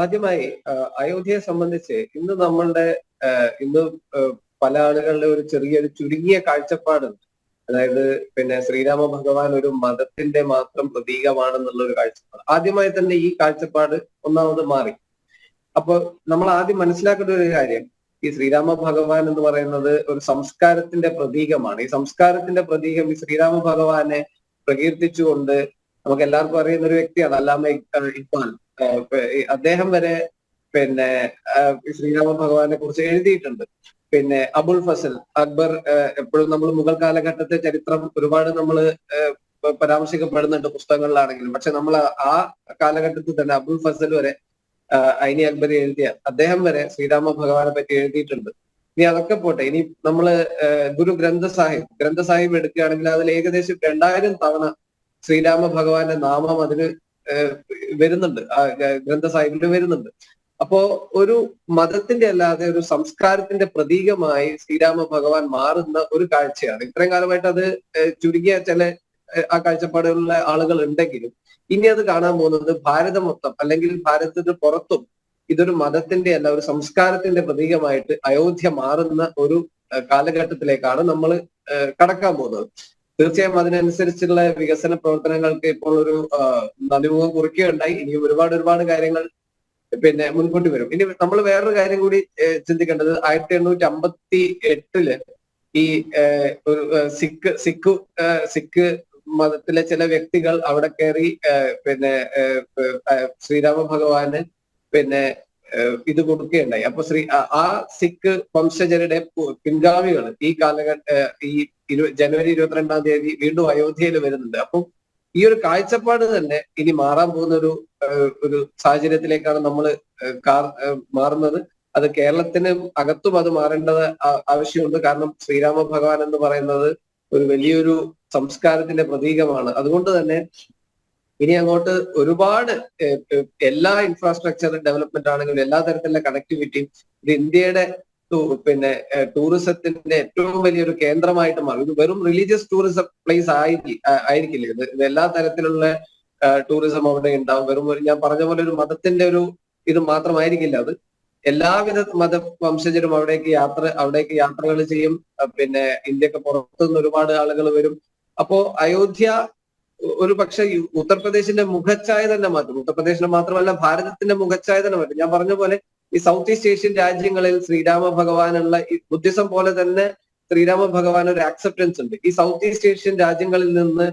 ആദ്യമായി അയോധ്യയെ സംബന്ധിച്ച് ഇന്ന് നമ്മളുടെ ഇന്ന് പല ആളുകളുടെ ഒരു ചെറിയൊരു ചുരുങ്ങിയ കാഴ്ചപ്പാടുണ്ട്. അതായത് പിന്നെ ശ്രീരാമ ഭഗവാൻ ഒരു മതത്തിന്റെ മാത്രം പ്രതീകമാണെന്നുള്ള ഒരു കാഴ്ചപ്പാട്. ആദ്യമായി തന്നെ ഈ കാഴ്ചപ്പാട് ഒന്നാമത് മാറി. അപ്പൊ നമ്മൾ ആദ്യം മനസ്സിലാക്കേണ്ട ഒരു കാര്യം ഈ ശ്രീരാമ ഭഗവാൻ എന്ന് പറയുന്നത് ഒരു സംസ്കാരത്തിന്റെ പ്രതീകമാണ്. ഈ സംസ്കാരത്തിന്റെ പ്രതീകം ഈ ശ്രീരാമ ഭഗവാനെ പ്രകീർത്തിച്ചുകൊണ്ട് നമുക്ക് എല്ലാവർക്കും അറിയുന്ന ഒരു വ്യക്തിയാണ് അല്ലാമ ഇക്ബാൽ. അദ്ദേഹം വരെ പിന്നെ ശ്രീരാമ ഭഗവാനെ കുറിച്ച് എഴുതിയിട്ടുണ്ട്. പിന്നെ അബുൽ ഫസൽ അക്ബർ എപ്പോഴും നമ്മൾ മുഗൾ കാലഘട്ടത്തെ ചരിത്രം ഒരുപാട് നമ്മൾ പരാമർശിക്കപ്പെടുന്നുണ്ട് പുസ്തകങ്ങളിലാണെങ്കിലും. പക്ഷെ നമ്മൾ ആ കാലഘട്ടത്തിൽ തന്നെ അബുൽ ഫസൽ വരെ ഐനി അക്ബർ എഴുതിയ അദ്ദേഹം വരെ ശ്രീരാമ ഭഗവാനെ പറ്റി എഴുതിയിട്ടുണ്ട്. ഇനി അതൊക്കെ പോട്ടെ. ഇനി നമ്മൾ ഗുരു ഗ്രന്ഥ സാഹിബ് ഗ്രന്ഥ സാഹിബ് എടുക്കുകയാണെങ്കിൽ അതിൽ ഏകദേശം രണ്ടായിരം തവണ ശ്രീരാമ ഭഗവാന്റെ നാമം അതിന് വരുന്നുണ്ട്. ആ ഗ്രന്ഥ വരുന്നുണ്ട്. അപ്പോ ഒരു മതത്തിന്റെ അല്ലാതെ ഒരു സംസ്കാരത്തിന്റെ പ്രതീകമായി ശ്രീരാമ ഭഗവാൻ മാറുന്ന ഒരു കാഴ്ചയാണ്. ഇത്രയും കാലമായിട്ട് അത് ചുരുങ്ങിയ ചില ആ കാഴ്ചപ്പാടുകളിലുള്ള ആളുകൾ ഉണ്ടെങ്കിലും ഇനി അത് കാണാൻ പോകുന്നത് ഭാരതം മൊത്തം അല്ലെങ്കിൽ ഭാരതത്തിന് പുറത്തും ഇതൊരു മതത്തിന്റെ അല്ല ഒരു സംസ്കാരത്തിന്റെ പ്രതീകമായിട്ട് അയോധ്യ മാറുന്ന ഒരു കാലഘട്ടത്തിലേക്കാണ് നമ്മൾ കടക്കാൻ പോകുന്നത്. തീർച്ചയായും അതിനനുസരിച്ചുള്ള വികസന പ്രവർത്തനങ്ങൾക്ക് ഇപ്പോൾ ഒരു നദിമുഖം കുറിക്കുകയുണ്ടായി. ഇനിയും ഒരുപാട് ഒരുപാട് കാര്യങ്ങൾ പിന്നെ മുൻകൂട്ടി വരും. ഇനി നമ്മൾ വേറൊരു കാര്യം കൂടി ചിന്തിക്കേണ്ടത് ആയിരത്തി എണ്ണൂറ്റി അമ്പത്തി എട്ടിൽ ഈ ഒരു സിഖ് സിഖ് സിഖ് മതത്തിലെ ചില വ്യക്തികൾ അവിടെ കയറി പിന്നെ ശ്രീരാമ ഭഗവാന് പിന്നെ ഇത് കൊടുക്കുകയുണ്ടായി. അപ്പൊ ശ്രീ ആ സിഖ് വംശജരുടെ പിൻഗാമികൾ ഈ കാലഘട്ട ഈ ഇരു ജനുവരി ഇരുപത്തിരണ്ടാം തീയതി വീണ്ടും അയോധ്യയിൽ വരുന്നുണ്ട്. അപ്പം ഈ ഒരു കാഴ്ചപ്പാട് തന്നെ ഇനി മാറാൻ പോകുന്ന ഒരു ഒരു സാഹചര്യത്തിലേക്കാണ് നമ്മൾ മാറുന്നത്. അത് കേരളത്തിന് അകത്തും അത് മാറേണ്ടത് ആവശ്യമുണ്ട്. കാരണം ശ്രീരാമ ഭഗവാൻ എന്ന് പറയുന്നത് ഒരു വലിയൊരു സംസ്കാരത്തിന്റെ പ്രതീകമാണ്. അതുകൊണ്ട് തന്നെ ഇനി അങ്ങോട്ട് ഒരുപാട് എല്ലാ ഇൻഫ്രാസ്ട്രക്ചറും ഡെവലപ്മെന്റ് ആണെങ്കിലും എല്ലാ തരത്തിലുള്ള കണക്ടിവിറ്റിയും ഇത് ഇന്ത്യയുടെ പിന്നെ ടൂറിസത്തിന്റെ ഏറ്റവും വലിയൊരു കേന്ദ്രമായിട്ട് മാറും. ഇത് വെറും റിലീജിയസ് ടൂറിസം പ്ലേസ് ആയിരിക്കും ആയിരിക്കില്ല? ഇത് ഇത് എല്ലാ തരത്തിലുള്ള ടൂറിസം അവിടെ ഉണ്ടാവും. വെറും ഒരു ഞാൻ പറഞ്ഞ പോലെ ഒരു മതത്തിന്റെ ഒരു ഇത് മാത്രമായിരിക്കില്ല അത്. എല്ലാവിധ മത വംശജരും അവിടേക്ക് യാത്ര അവിടേക്ക് യാത്രകൾ ചെയ്യും. പിന്നെ ഇന്ത്യയ്ക്ക് പുറത്തുനിന്ന് ഒരുപാട് ആളുകൾ വരും. അപ്പോ അയോധ്യ ഒരു പക്ഷെ ഉത്തർപ്രദേശിന്റെ മുഖച്ഛായ തന്നെ മാറ്റും. ഉത്തർപ്രദേശിന്റെ മാത്രമല്ല ഭാരതത്തിന്റെ മുഖച്ഛായ തന്നെ മാറ്റും. ഞാൻ പറഞ്ഞ പോലെ ഈ സൗത്ത് ഈസ്റ്റ് ഏഷ്യൻ രാജ്യങ്ങളിൽ ശ്രീരാമ ഭഗവാനുള്ള ഈ ബുദ്ധിസം പോലെ തന്നെ ശ്രീരാമ ഭഗവാൻ ഒരു ആക്സെപ്റ്റൻസ് ഉണ്ട്. ഈ സൗത്ത് ഈസ്റ്റ് ഏഷ്യൻ രാജ്യങ്ങളിൽ നിന്ന്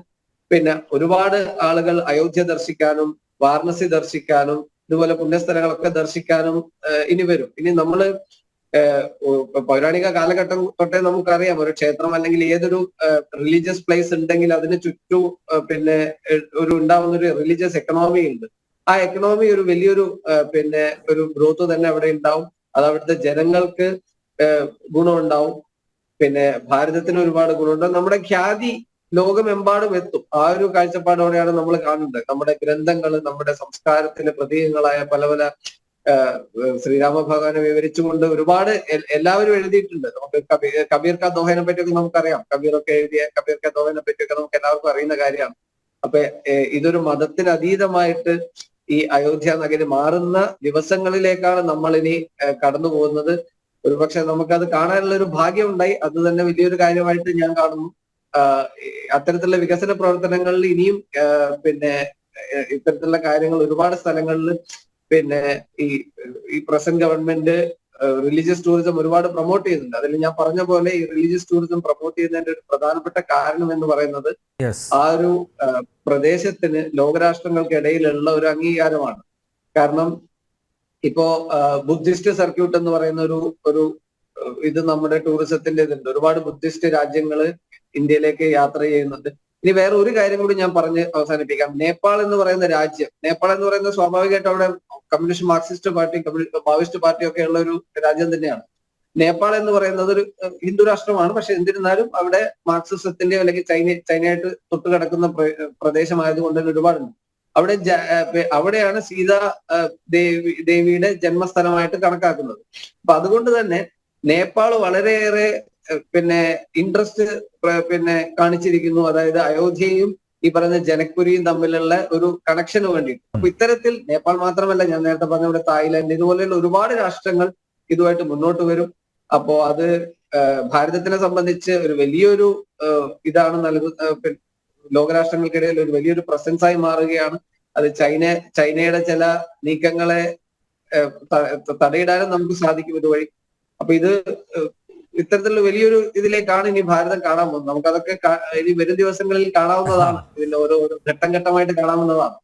പിന്നെ ഒരുപാട് ആളുകൾ അയോധ്യ ദർശിക്കാനും വാരണസി ദർശിക്കാനും ഇതുപോലെ പുണ്യസ്ഥലങ്ങളൊക്കെ ദർശിക്കാനും ഇനി വരും. ഇനി നമ്മൾ പൗരാണിക കാലഘട്ടം തൊട്ടേ നമുക്കറിയാം ഒരു ക്ഷേത്രം അല്ലെങ്കിൽ ഏതൊരു റിലീജിയസ് പ്ലേസ് ഉണ്ടെങ്കിൽ അതിന് ചുറ്റും പിന്നെ ഒരു ഉണ്ടാവുന്ന ഒരു റിലീജിയസ് എക്കണോമി ഉണ്ട്. ആ എക്കണോമി ഒരു വലിയൊരു പിന്നെ ഒരു ഗ്രോത്ത് തന്നെ അവിടെ ഉണ്ടാവും. അത് അവിടുത്തെ ജനങ്ങൾക്ക് ഗുണമുണ്ടാവും. പിന്നെ ഭാരതത്തിന് ഒരുപാട് ഗുണമുണ്ടാവും നമ്മുടെ ഖ്യാതി ലോകമെമ്പാടും എത്തും. ആ ഒരു കാഴ്ചപ്പാടോടെയാണ് നമ്മൾ കാണുന്നത്. നമ്മുടെ ഗ്രന്ഥങ്ങൾ നമ്മുടെ സംസ്കാരത്തിന്റെ പ്രതീകങ്ങളായ പല പല ശ്രീരാമ ഭഗവാനെ വിവരിച്ചുകൊണ്ട് ഒരുപാട് എല്ലാവരും എഴുതിയിട്ടുണ്ട്. നമുക്ക് കബീർ കബീർ കാ ദോഹനെ പറ്റിയൊക്കെ നമുക്കറിയാം. കബീറൊക്കെ എഴുതിയ കബീർ കാ ദോഹനെ പറ്റിയൊക്കെ നമുക്ക് എല്ലാവർക്കും അറിയുന്ന കാര്യമാണ്. അപ്പൊ ഇതൊരു മതത്തിന് അതീതമായിട്ട് ഈ അയോധ്യ നഗരി മാറുന്ന ദിവസങ്ങളിലേക്കാണ് നമ്മൾ ഇനി കടന്നു പോകുന്നത്. ഒരുപക്ഷെ നമുക്കത് കാണാനുള്ള ഒരു ഭാഗ്യം ഉണ്ടായി അത് തന്നെ വലിയൊരു കാര്യമായിട്ട് ഞാൻ കാണുന്നു. അത്തരത്തിലുള്ള വികസന പ്രവർത്തനങ്ങളിൽ ഇനിയും പിന്നെ ഇത്തരത്തിലുള്ള കാര്യങ്ങൾ ഒരുപാട് സ്ഥലങ്ങളിൽ പിന്നെ ഈ ഈ പ്രസന്റ് ഗവൺമെന്റ് റിലീജിയസ് ടൂറിസം ഒരുപാട് പ്രൊമോട്ട് ചെയ്യുന്നുണ്ട്. അതിൽ ഞാൻ പറഞ്ഞ പോലെ ഈ റിലീജിയസ് ടൂറിസം പ്രൊമോട്ട് ചെയ്യുന്നതിന്റെ ഒരു പ്രധാനപ്പെട്ട കാരണം എന്ന് പറയുന്നത് ആ ഒരു പ്രദേശത്തിന് ലോകരാഷ്ട്രങ്ങൾക്കിടയിലുള്ള ഒരു അംഗീകാരമാണ്. കാരണം ഇപ്പോ ബുദ്ധിസ്റ്റ് സർക്യൂട്ട് എന്ന് പറയുന്ന ഒരു ഒരു ഇത് നമ്മുടെ ടൂറിസത്തിന്റെ ഇതുണ്ട്. ഒരുപാട് ബുദ്ധിസ്റ്റ് രാജ്യങ്ങൾ ഇന്ത്യയിലേക്ക് യാത്ര ചെയ്യുന്നുണ്ട്. ഇനി വേറെ ഒരു കാര്യം കൂടി ഞാൻ പറഞ്ഞ് അവസാനിപ്പിക്കാം. നേപ്പാൾ എന്ന് പറയുന്ന രാജ്യം നേപ്പാൾ എന്ന് പറയുന്നത് സ്വാഭാവികമായിട്ട് അവിടെ communist Marxist party Maoist party ഒക്കെ ഉള്ള ഒരു രാജ്യം തന്നെയാണ്. നേപ്പാൾ എന്ന് പറയുന്നത് ഒരു ഹിന്ദു രാഷ്ട്രമാണ്. പക്ഷെ എന്നിരുന്നാലും അവിടെ മാർക്സിസത്തിന്റെ അല്ലെങ്കിൽ ചൈന ചൈനയായിട്ട് തൊട്ടുകിടക്കുന്ന പ്രദേശമായതുകൊണ്ട് തന്നെ ഒരുപാടുണ്ട്. അവിടെ അവിടെയാണ് സീത ദേവി ദേവിയുടെ ജന്മസ്ഥലമായിട്ട് കണക്കാക്കുന്നത്. അപ്പൊ അതുകൊണ്ട് തന്നെ നേപ്പാൾ വളരെയേറെ പിന്നെ ഇൻട്രസ്റ്റ് പിന്നെ കാണിച്ചിരിക്കുന്നു. അതായത് അയോധ്യയും ഈ പറയുന്ന ജനക്കുരിയും തമ്മിലുള്ള ഒരു കണക്ഷന് വേണ്ടിയിട്ട്. അപ്പൊ ഇത്തരത്തിൽ നേപ്പാൾ മാത്രമല്ല ഞാൻ നേരത്തെ പറഞ്ഞ ഇവിടെ തായ്ലാന്റ് ഇതുപോലെയുള്ള ഒരുപാട് രാഷ്ട്രങ്ങൾ ഇതുമായിട്ട് മുന്നോട്ട് വരും. അപ്പോ അത് ഭാരതത്തിനെ സംബന്ധിച്ച് ഒരു വലിയൊരു ഇതാണ് നൽകുന്ന ലോകരാഷ്ട്രങ്ങൾക്കിടയിൽ ഒരു വലിയൊരു പ്രസൻസ് ആയി മാറുകയാണ്. അത് ചൈന ചൈനയുടെ ചില നീക്കങ്ങളെ തടയിടാനും നമുക്ക് സാധിക്കും ഇതുവഴി. അപ്പൊ ഇത് ഇത്തരത്തിലുള്ള വലിയൊരു ഇതിലേക്കാണ് ഇനി ഭാരതം കാണാൻ പോകുന്നത്. നമുക്കതൊക്കെ ഇനി വരും ദിവസങ്ങളിൽ കാണാവുന്നതാണ്. ഇതിന്റെ ഓരോ ഘട്ടം ഘട്ടമായിട്ട് കാണാവുന്നതാണ്.